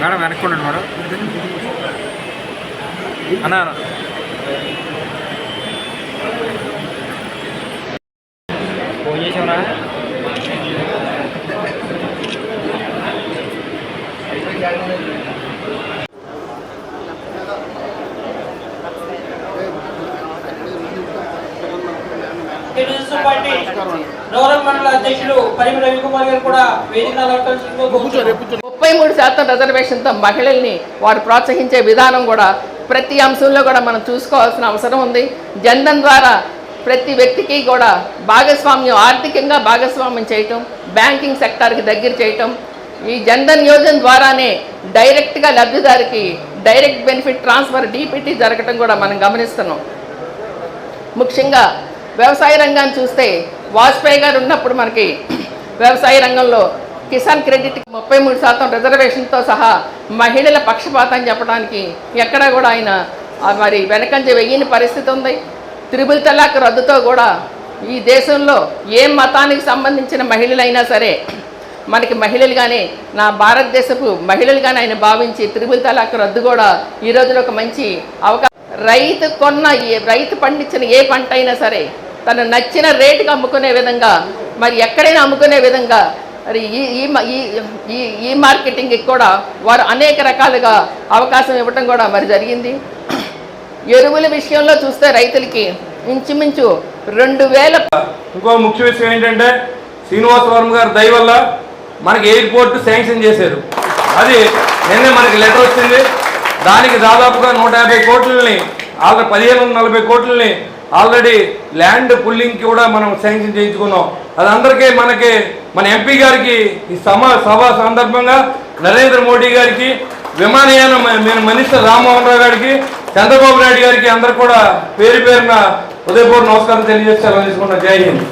Madam వెనక్కుండండి madam. అన్నా. Phone చేసావురా? తెలుగుదేశం పార్టీ నగరం మండల అధ్యక్షులు పరిమి రవికుమార్ గారు కూడా వేదిక ముప్పై మూడు శాతం రిజర్వేషన్తో మహిళల్ని వారు ప్రోత్సహించే విధానం కూడా ప్రతి అంశంలో కూడా మనం చూసుకోవాల్సిన అవసరం ఉంది. జన్ధన్ ద్వారా ప్రతి వ్యక్తికి కూడా భాగస్వామ్యం ఆర్థికంగా భాగస్వామ్యం చేయటం బ్యాంకింగ్ సెక్టార్కి దగ్గర చేయటం ఈ జన్ధన్ యోజన ద్వారానే డైరెక్ట్గా లబ్ధిదారికి డైరెక్ట్ బెనిఫిట్ ట్రాన్స్ఫర్ డీపీటీ జరగటం కూడా మనం గమనిస్తున్నాం. ముఖ్యంగా వ్యవసాయ రంగాన్ని చూస్తే వాజ్పేయి గారు ఉన్నప్పుడు మనకి వ్యవసాయ రంగంలో కిసాన్ క్రెడిట్ ముప్పై మూడు శాతం రిజర్వేషన్తో సహా మహిళల పక్షపాతం చెప్పడానికి ఎక్కడా కూడా ఆయన మరి వెనకంజ వెయ్యని పరిస్థితి ఉంది. త్రిబుల్ తలాక్ రద్దుతో కూడా ఈ దేశంలో ఏ మతానికి సంబంధించిన మహిళలైనా సరే మనకి మహిళలుగానే నా భారతదేశపు మహిళలుగానే ఆయన భావించి త్రిబుల్ తలాక్ రద్దు కూడా ఈ రోజులో ఒక మంచి అవకాశం. రైతు కొన్న రైతు పండించిన ఏ పంట అయినా సరే తను నచ్చిన రేటుకి అమ్ముకునే విధంగా మరి ఎక్కడైనా అమ్ముకునే విధంగా మరి ఈ ఈ ఈ మార్కెటింగ్కి కూడా వారు అనేక రకాలుగా అవకాశం ఇవ్వటం కూడా మరి జరిగింది. ఎరువుల విషయంలో చూస్తే రైతులకి ఇంచుమించు రెండు వేల ఇంకో ముఖ్య విషయం ఏంటంటే శ్రీనివాసవరం వర్మ దయ వల్ల మనకి ఎయిర్పోర్ట్ శాంక్షన్ చేశారు. అది నిన్నే మనకి లెటర్ వచ్చింది. దానికి దాదాపుగా నూట యాభై కోట్లని ఆల్రెడీ పదిహేను వందల నలభై కోట్లని ఆల్రెడీ ల్యాండ్ పుల్లింగ్కి కూడా మనం శాంక్షన్ చేయించుకున్నాం. అది అందరికీ మనకి మన ఎంపీ గారికి ఈ సమా సభ సందర్భంగా నరేంద్ర మోడీ గారికి విమానయాన మ- మినిస్టర్ రామ్మోహన్ రావు గారికి చంద్రబాబు నాయుడు గారికి అందరు కూడా పేరు పేరున ఉదయపూర్ నమస్కారం తెలియజేసి సెలవు తీసుకున్నా జై హింద్